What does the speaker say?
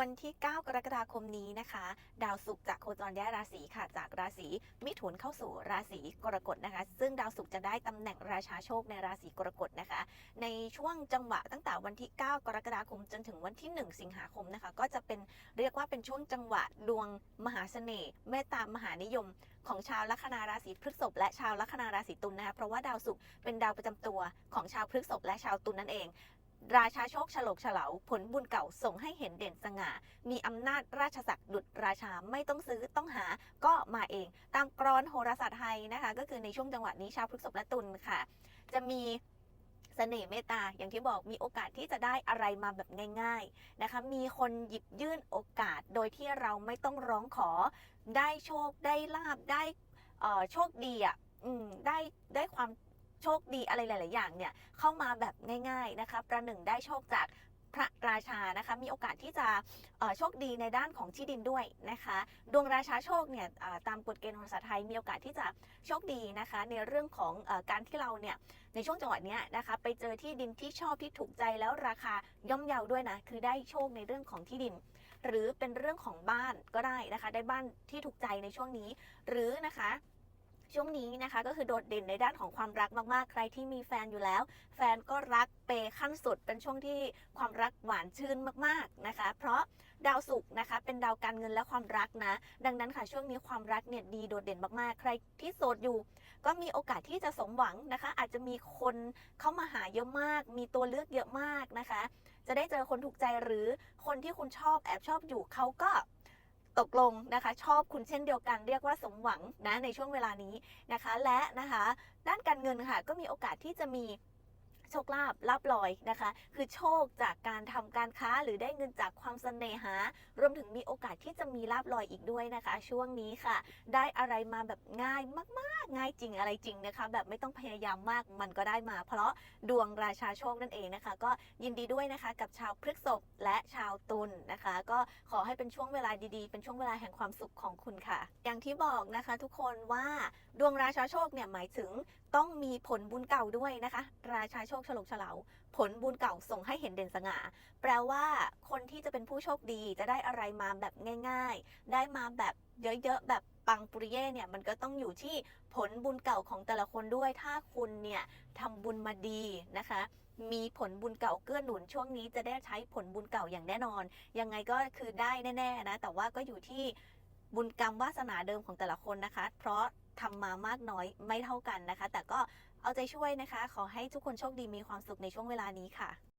วันที่ 9 กรกฎาคมนี้นะคะ ดาวศุกร์จะโคจรย้ายราศีค่ะ จากราศีมิถุนเข้าสู่ราศีกรกฎนะคะ ซึ่งดาวศุกร์จะได้ตำแหน่งราชาโชคในราศีกรกฎนะคะ ในช่วงจังหวะตั้งแต่วันที่ 9 กรกฎาคมจนถึงวันที่ 1 สิงหาคมนะคะ ก็จะเป็นเรียกว่าเป็นช่วงจังหวะดวงมหาเสน่ห์เมตตามหานิยมของชาวลัคนาราศีพฤษภและชาวลัคนาราศีตุลนะคะเพราะว่าดาวศุกร์เป็นดาวประจำตัวของชาวพฤษภและชาวตุลนั่นเอง ราชาโชคฉลกเฉลาผลบุญเก่าส่งให้เห็นเด่นสง่า มีอำนาจราชศักดิ์ดุจราชาไม่ต้องซื้อต้องหาก็มาเอง ตามกรอนโหราศาสตร์ไทยนะคะ ก็คือในช่วงจังหวะนี้ชาวพฤษภและตุลค่ะ จะมีเสน่ห์เมตตาอย่างที่บอกมีโอกาสที่จะได้อะไรมาแบบง่าย ๆนะคะ มีคนหยิบยื่นโอกาสโดยที่เราไม่ต้องร้องขอ ได้โชคได้ลาบได้โชคดีอะได้ได้ความ ชคดีอะไรหลาย ๆ อย่างเนี่ยเข้ามาแบบง่าย ๆ นะคะ ประหนึ่งได้โชคจากพระราชานะคะมีโอกาสที่จะโชคดีในด้านของที่ดินด้วยนะคะ ดวงราชาโชคเนี่ยตามกฎเกณฑ์ของภาษาไทยมีโอกาสที่จะโชคดีนะคะ ในเรื่องของอการที่เราเนี่ยในช่วงจังหวะนี้นะคะ ไปเจอที่ดินที่ชอบที่ถูกใจแล้วราคาย่อมเยาด้วยนะคือได้โชคในเรื่องของที่ดิน หรือเป็นเรื่องของบ้านก็ได้นะคะ ได้บ้านที่ถูกใจในช่วงนี้ หรือนะคะ ช่วงนี้นะคะก็คือโดดเด่นในด้านของความรักมากๆ ใครที่มีแฟนอยู่แล้ว แฟนก็รักเปย์ขั้นสุด เป็นช่วงที่ความรักหวานชื่นมากๆนะคะ เพราะดาวศุกร์นะคะเป็นดาวการเงินและความรักนะ ดังนั้นค่ะช่วงนี้ความรักเนี่ยดีโดดเด่นมากๆ ใครที่โสดอยู่ ก็มีโอกาสที่จะสมหวังนะคะ อาจจะมีคนเข้ามาหาเยอะมาก มีตัวเลือกเยอะมากนะคะ จะได้เจอคนถูกใจหรือคนที่คุณชอบแอบชอบอยู่เขาก็ ตกลงนะคะ ชอบคุณเช่นเดียวกันเรียกว่าสมหวังนะในช่วงเวลานี้นะคะ และนะคะ ด้านการเงินค่ะก็มีโอกาสที่จะมี โชคลาภลาบลอยนะคะ คือโชคจากการทำการค้าหรือได้เงินจากความเสน่หารวมถึงมีโอกาสที่จะมีลาบลอยอีกด้วยนะคะ ช่วงนี้ค่ะ ได้อะไรมาแบบง่ายมากๆ ง่ายจริงอะไรจริงนะคะ แบบไม่ต้องพยายามมากมันก็ได้มา เพราะดวงราชาโชคนั่นเองนะคะ ก็ยินดีด้วยนะคะกับชาวพฤกษภและชาวตุลนะคะ ก็ขอให้เป็นช่วงเวลาดีๆ เป็นช่วงเวลาแห่งความสุขของคุณค่ะ อย่างที่บอกนะคะ ทุกคนว่าดวงราชาโชคเนี่ยหมายถึงต้องมีผลบุญเก่าด้วยนะคะ ราชาโชคฉลกฉลาผลบุญเก่าส่งให้เห็นเด่นสง่า แปลว่าคนที่จะเป็นผู้โชคดีจะได้อะไรมาแบบง่าย ๆ ได้มาแบบเยอะๆแบบปังปุริเย่เนี่ยมันก็ต้องอยู่ที่ผลบุญเก่าของแต่ละคนด้วย ถ้าคุณเนี่ยทำบุญมาดีนะคะ มีผลบุญเก่าเกื้อหนุนช่วงนี้จะได้ใช้ผลบุญเก่าอย่างแน่นอน ยังไงก็คือได้แน่ๆนะ แต่ว่าก็อยู่ที่บุญกรรมวาสนาเดิมของแต่ละคนนะคะ เพราะ ทำมามากน้อยไม่เท่ากันนะคะ แต่ก็เอาใจช่วยนะคะ ขอให้ทุกคนโชคดีมีความสุขในช่วงเวลานี้ค่ะ